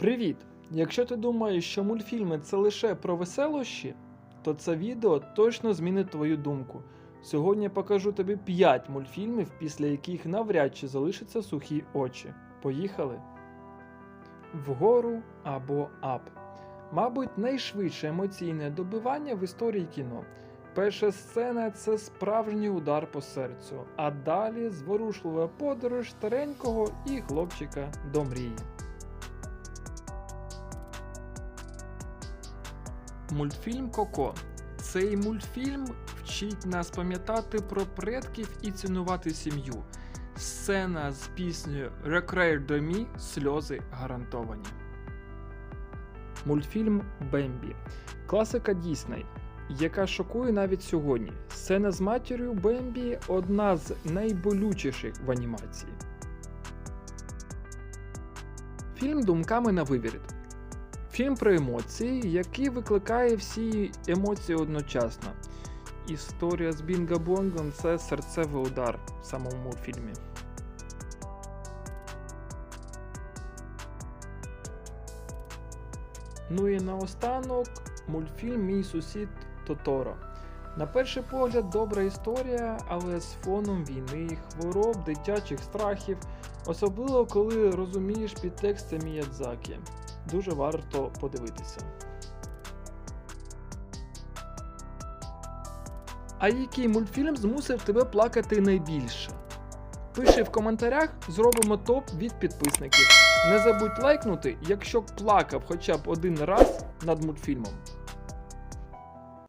Привіт! Якщо ти думаєш, що мультфільми це лише про веселощі, то це відео точно змінить твою думку. Сьогодні я покажу тобі 5 мультфільмів, після яких навряд чи залишаться сухі очі. Поїхали! Вгору або ап. Мабуть, найшвидше емоційне добивання в історії кіно. Перша сцена це справжній удар по серцю, а далі зворушлива подорож старенького і хлопчика до мрії. Мультфільм Коко. Цей мультфільм вчить нас пам'ятати про предків і цінувати сім'ю. Сцена з піснею Recreer до Мі сльози гарантовані. Мультфільм Бембі. Класика Дісней, яка шокує навіть сьогодні. Сцена з матір'ю Бембі одна з найболючіших в анімації. Фільм Думками на виворіт. Фільм про емоції, який викликає всі емоції одночасно. Історія з Бінга Бонгом це серцевий удар в самому фільмі. Ну і наостанок мультфільм Мій сусід Тоторо. На перший погляд, добра історія, але з фоном війни, хвороб, дитячих страхів, особливо коли розумієш підтекст Міядзакі. Дуже варто подивитися. А який мультфільм змусив тебе плакати найбільше? Пиши в коментарях, зробимо топ від підписників. Не забудь лайкнути, якщо плакав хоча б один раз над мультфільмом.